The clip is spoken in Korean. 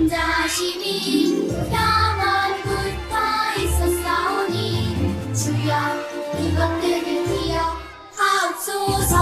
인자심이 영원부터 있었사오니 주여 이것들을 기억하옵소서.